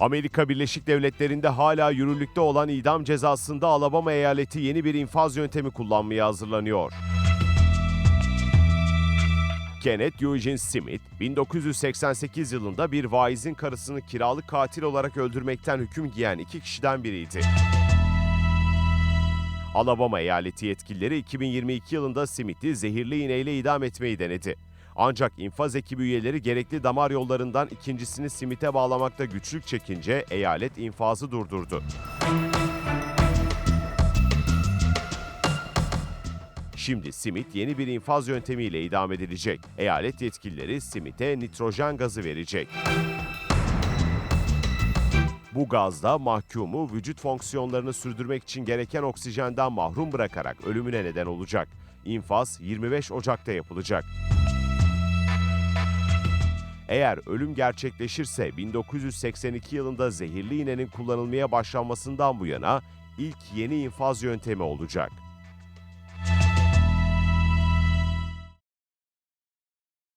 Amerika Birleşik Devletleri'nde hala yürürlükte olan idam cezasında Alabama eyaleti yeni bir infaz yöntemi kullanmaya hazırlanıyor. Kenneth Eugene Smith, 1988 yılında bir vaizin karısını kiralık katil olarak öldürmekten hüküm giyen iki kişiden biriydi. Alabama eyaleti yetkilileri 2022 yılında Smith'i zehirli iğneyle idam etmeyi denedi. Ancak infaz ekibi üyeleri gerekli damar yollarından ikincisini Smith'e bağlamakta güçlük çekince eyalet infazı durdurdu. Şimdi Smith yeni bir infaz yöntemiyle idam edilecek. Eyalet yetkilileri Smith'e nitrojen gazı verecek. Bu gazda mahkumu vücut fonksiyonlarını sürdürmek için gereken oksijenden mahrum bırakarak ölümüne neden olacak. İnfaz 25 Ocak'ta yapılacak. Eğer ölüm gerçekleşirse 1982 yılında zehirli iğnenin kullanılmaya başlanmasından bu yana ilk yeni infaz yöntemi olacak.